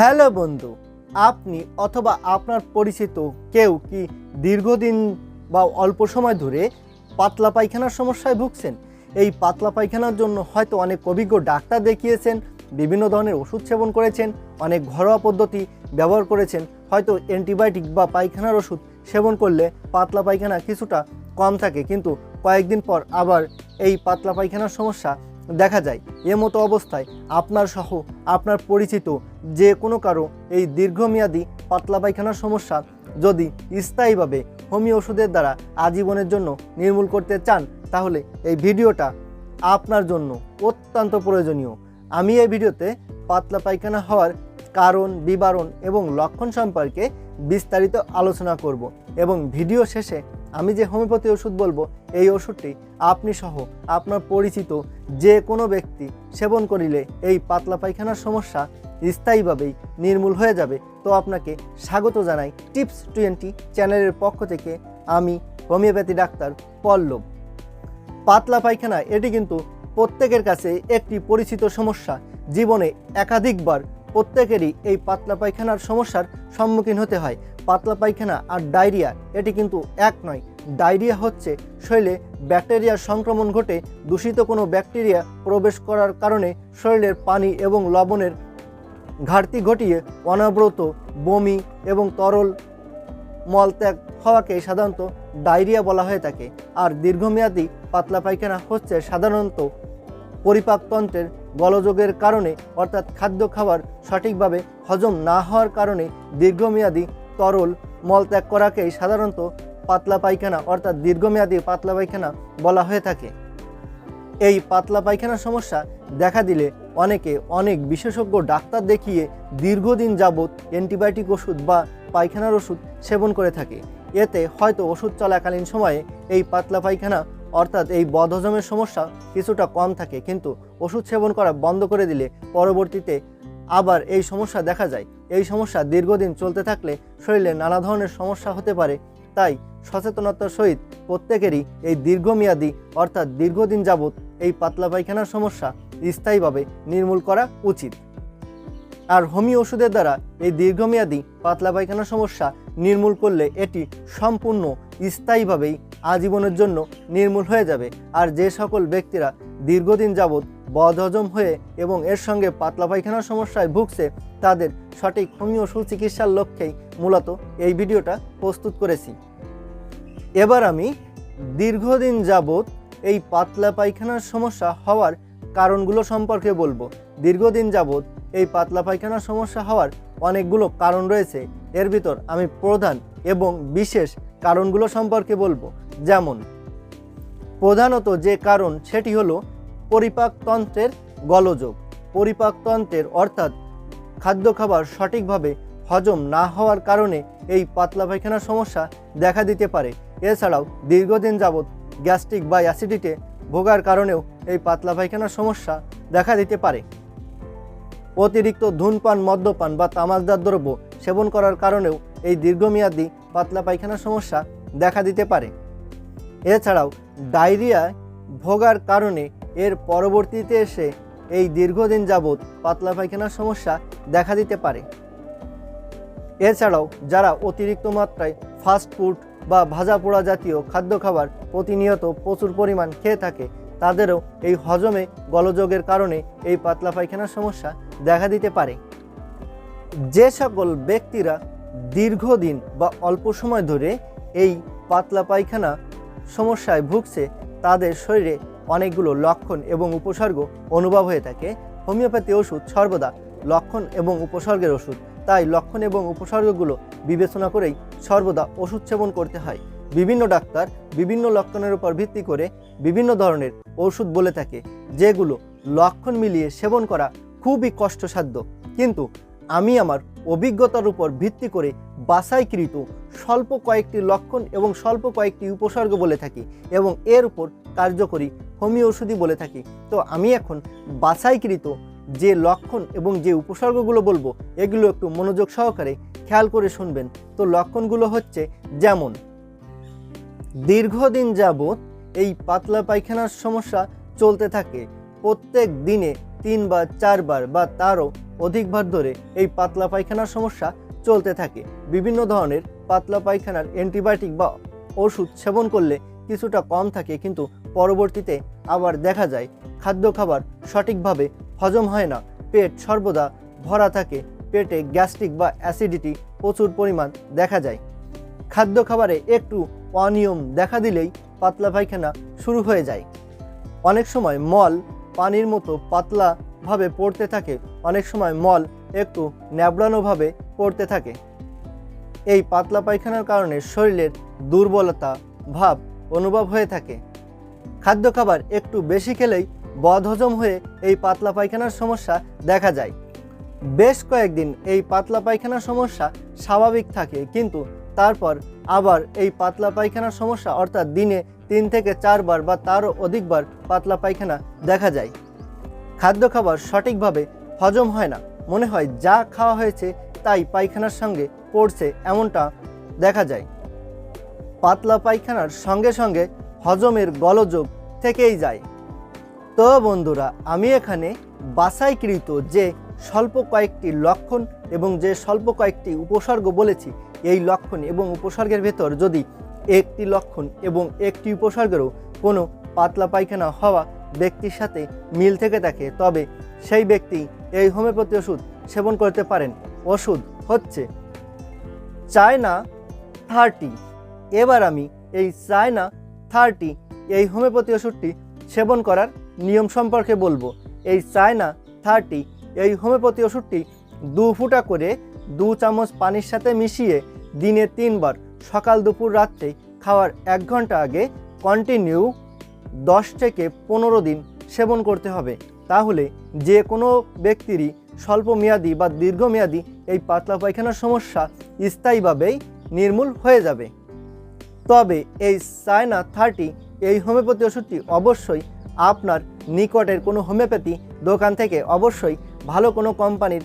Hello বন্ধু, আপনি অথবা আপনার পরিচিত কেউ কি দীর্ঘদিন বা অল্প সময় ধরে পাতলা পায়খানার সমস্যায় ভুগছেন? এই পাতলা পায়খানার জন্য হয়তো অনেক অভিজ্ঞ ডাক্তার দেখিয়েছেন, বিভিন্ন ধরনের ওষুধ সেবন করেছেন, অনেক ঘরোয়া পদ্ধতি ব্যবহার করেছেন, হয়তো অ্যান্টিবায়োটিক বা পায়খানার ওষুধ সেবন করলে পাতলা পায়খানা কিছুটা কম থাকে। কিন্তু কয়েকদিন পর আবার এই পাতলা পায়খানার সমস্যা দেখা যায় মতো অবস্থায় আপনার সহ আপনার পরিচিত যে কোনো কারও এই দীর্ঘমেয়াদী পাতলা পায়খানার সমস্যা যদি স্থায়ীভাবে হোমিও ওষুধের দ্বারা আজীবনের জন্য নির্মূল করতে চান, তাহলে এই ভিডিওটা আপনার জন্য অত্যন্ত প্রয়োজনীয়। আমি এই ভিডিওতে পাতলা পায়খানা হওয়ার কারণ, বিবরণ এবং লক্ষণ সম্পর্কে বিস্তারিত আলোচনা করব এবং ভিডিও শেষে আমি যে হোমিওপ্যাথি ওষুধ বলব, এই ওষুধটি আপনি সহ আপনার পরিচিত যে কোনো ব্যক্তি সেবন করিলে এই পাতলা পায়খানার সমস্যা স্থায়ীভাবেই নির্মূল হয়ে যাবে। তো আপনাকে স্বাগত জানাই টিপস টোয়েন্টি চ্যানেলের পক্ষ থেকে আমি হোমিওপ্যাথি ডাক্তার পল্লব। পাতলা পায়খানা, এটি কিন্তু প্রত্যেকের কাছে একটি পরিচিত সমস্যা। জীবনে একাধিকবার প্রত্যেকেরই এই পাতলা পায়খানার সমস্যার সম্মুখীন হতে হয়। পাতলা পায়খানা আর ডায়রিয়া, এটি কিন্তু এক নয়। ডায়রিয়া হচ্ছে শরীরে ব্যাকটেরিয়ার সংক্রমণ ঘটে, দূষিত কোনো ব্যাকটেরিয়া প্রবেশ করার কারণে শরীরের পানি এবং লবণের ঘাটতি ঘটিয়ে অনাব্রত বমি এবং তরল মলত্যাগ হওয়াকে সাধারণত ডায়রিয়া বলা হয়ে থাকে। আর দীর্ঘমেয়াদী পাতলা পায়খানা হচ্ছে সাধারণত পরিপাকতন্ত্রের গলযোগের কারণে, অর্থাৎ খাদ্য খাবার সঠিকভাবে হজম না হওয়ার কারণে দীর্ঘমেয়াদী তরল মলত্যাগ করাকেই সাধারণত পাতলা পায়খানা, অর্থাৎ দীর্ঘমেয়াদী পাতলা পায়খানা বলা হয়ে থাকে। এই পাতলা পায়খানার সমস্যা দেখা দিলে অনেকে অনেক বিশেষজ্ঞ ডাক্তার দেখিয়ে দীর্ঘদিন যাবৎ অ্যান্টিবায়োটিক ওষুধ বা পায়খানার ওষুধ সেবন করে থাকে। এতে হয়তো ওষুধ চলাকালীন সময়ে এই পাতলা পায়খানা অর্থাৎ এই বদহজমের সমস্যা কিছুটা কম থাকে, কিন্তু ওষুধ সেবন করা বন্ধ করে দিলে পরবর্তীতে আবার এই সমস্যা দেখা যায়। এই সমস্যা দীর্ঘদিন চলতে থাকলে শরীরে নানা ধরনের সমস্যা হতে পারে, তাই সচেতনতার সহিত প্রত্যেকেরই এই দীর্ঘমেয়াদী অর্থাৎ দীর্ঘদিন যাবৎ এই পাতলা পায়খানার সমস্যা স্থায়ীভাবে নির্মূল করা উচিত। আর হোমিও ওষুধের দ্বারা এই দীর্ঘমেয়াদী পাতলা পায়খানার সমস্যা নির্মূল করলে এটি সম্পূর্ণ স্থায়ীভাবেই আজীবনের জন্য নির্মূল হয়ে যাবে। আর যে সকল ব্যক্তিরা দীর্ঘদিন যাবৎ বদহজম হয়ে এবং এর সঙ্গে পাতলা পায়খানার সমস্যায় ভুগছে, তাদের সঠিক হোমিও সুচিকিৎসার লক্ষ্যেই মূলত এই ভিডিওটা প্রস্তুত করেছি। এবার আমি দীর্ঘদিন যাবৎ এই পাতলা পায়খানার সমস্যা হওয়ার কারণগুলো সম্পর্কে বলব। দীর্ঘদিন যাবৎ এই পাতলা পায়খানার সমস্যা হওয়ার অনেকগুলো কারণ রয়েছে। এর ভিতর আমি প্রধান এবং বিশেষ কারণগুলো সম্পর্কে বলব। যেমন, প্রধানত যে কারণ সেটি হলো পরিপাকতন্ত্রের গলযোগ। পরিপাকতন্ত্রের অর্থাৎ খাদ্য খাবার সঠিকভাবে হজম না হওয়ার কারণে এই পাতলা পায়খানার সমস্যা দেখা দিতে পারে। এছাড়াও দীর্ঘদিন যাবৎ গ্যাস্ট্রিক বা অ্যাসিডিতে ভোগার কারণেও এই পাতলা পায়খানার সমস্যা দেখা দিতে পারে। অতিরিক্ত ধূমপান, মদ্যপান বা তামাকজাত দ্রব্য সেবন করার কারণেও এই দীর্ঘমেয়াদী পাতলা পায়খানার সমস্যা দেখা দিতে পারে। এছাড়াও ডায়রিয়ায় ভোগার কারণে এর পরবর্তীতে এসে এই দীর্ঘদিন যাবৎ পাতলা পায়খানার সমস্যা দেখা দিতে পারে। এছাড়াও যারা অতিরিক্ত মাত্রায় ফাস্ট ফুড বা ভাজা পোড়া জাতীয় খাদ্য খাবার প্রতিনিয়ত প্রচুর পরিমাণ খেয়ে থাকে, তাদেরও এই হজমে গলযোগের কারণে এই পাতলা পায়খানার সমস্যা দেখা দিতে পারে। যে সকল ব্যক্তিরা দীর্ঘদিন বা অল্প সময় ধরে এই পাতলা পায়খানা সমস্যায় ভুগছে, তাদের শরীরে অনেকগুলো লক্ষণ এবং উপসর্গ অনুভব হয়ে থাকে। হোমিওপ্যাথি ওষুধ সর্বদা লক্ষণ এবং উপসর্গের ওষুধ। তাই লক্ষণ এবং উপসর্গগুলো বিবেচনা করেই সর্বদা ওষুধ সেবন করতে হয়। বিভিন্ন ডাক্তার বিভিন্ন লক্ষণের উপর ভিত্তি করে বিভিন্ন ধরনের ওষুধ বলে থাকে, যেগুলো লক্ষণ মিলিয়ে সেবন করা খুবই কষ্টসাধ্য। কিন্তু আমি আমার অভিজ্ঞতার উপর ভিত্তি করে বাছাইকৃত স্বল্প কয়েকটি লক্ষণ এবং স্বল্প কয়েকটি উপসর্গ বলে থাকি এবং এর উপর কার্যকরী হোমিও ওষুধই বলে থাকি। তো আমি এখন বাছাইকৃত যে লক্ষণ এবং যে উপসর্গগুলো বলব, এগুলো একটু মনোযোগ সহকারে খেয়াল করে শুনবেন। তো লক্ষণগুলো হচ্ছে যেমন, দীর্ঘদিন যাবৎ এই পাতলা পায়খানার সমস্যা চলতে থাকে। প্রত্যেক দিনে তিন বা চারবার বা তারও অধিকবার ধরে এই পাতলা পায়খানার সমস্যা চলতে থাকে। বিভিন্ন ধরনের পাতলা পায়খানার অ্যান্টিবায়োটিক বা ওষুধ সেবন করলে কিছুটা কম থাকে কিন্তু পরবর্তীতে আবার দেখা যায় খাদ্য খাবার সঠিকভাবে হজম হয় না। পেট সর্বদা ভরা থাকে, পেটে গ্যাস্ট্রিক বা অ্যাসিডিটি প্রচুর পরিমাণ দেখা যায়। খাদ্য খাবারে একটু অনিয়ম দেখা দিলেই পাতলা পায়খানা শুরু হয়ে যায়। অনেক সময় মল পানির মতো পাতলাভাবে পড়তে থাকে। অনেক সময় মল একটু ন্যাবড়ানোভাবে পড়তে থাকে। এই পাতলা পায়খানার কারণে শরীরের দুর্বলতা ভাব অনুভব হয়ে থাকে। খাদ্য খাবার একটু বেশি খেলেই বদহজম হয়ে এই পাতলা পায়খানার সমস্যা দেখা যায়। বেশ কয়েকদিন এই পাতলা পায়খানার সমস্যা স্বাভাবিক থাকে, কিন্তু তারপর আবার এই পাতলা পায়খানার সমস্যা অর্থাৎ দিনে তিন থেকে চারবার বা তারও অধিকবার পাতলা পায়খানা দেখা যায়। খাদ্য খাবার সঠিকভাবে হজম হয় না। মনে হয় যা খাওয়া হয়েছে তাই পায়খানার সঙ্গে পড়ছে এমনটা দেখা যায়। পাতলা পায়খানার সঙ্গে সঙ্গে হজমের গলযোগ থেকেই যায়। তো বন্ধুরা, আমি এখানে বাছাইকৃত যে স্বল্প কয়েকটি লক্ষণ এবং যে স্বল্প কয়েকটি উপসর্গ বলেছি এই লক্ষণ এবং উপসর্গের ভেতর যদি একটি লক্ষণ এবং একটি উপসর্গেরও কোনো পাতলা পায়খানা হওয়া ব্যক্তির সাথে মিল থেকে থাকে, তবে সেই ব্যক্তি এই হোমিওপ্যাথি ওষুধ সেবন করতে পারেন। ওষুধ হচ্ছে চায়না থার্টি। এবার আমি এই চায়না থার্টি, এই হোমিওপ্যাথি ওষুধটি সেবন করার নিয়ম সম্পর্কে বলব। এই চায়না থার্টি, এই হোমিওপ্যাথি ওষুধটি দু ফুটা করে দু চামচ পানির সাথে মিশিয়ে দিনে তিনবার সকাল দুপুর রাত্রে খাওয়ার এক ঘণ্টা আগে কন্টিনিউ দশ থেকে পনেরো দিন সেবন করতে হবে। তাহলে যে কোনো ব্যক্তিরই স্বল্পমেয়াদী বা দীর্ঘমেয়াদী এই পাতলা পায়খানার সমস্যা স্থায়ীভাবেই নির্মূল হয়ে যাবে। তবে এই চায়না থার্টি এই হোমিওপ্যাথি ওষুধটি অবশ্যই আপনার নিকটের কোনো হোমিওপ্যাথি দোকান থেকে অবশ্যই ভালো কোনো কোম্পানির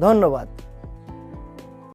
ধন্যবাদ।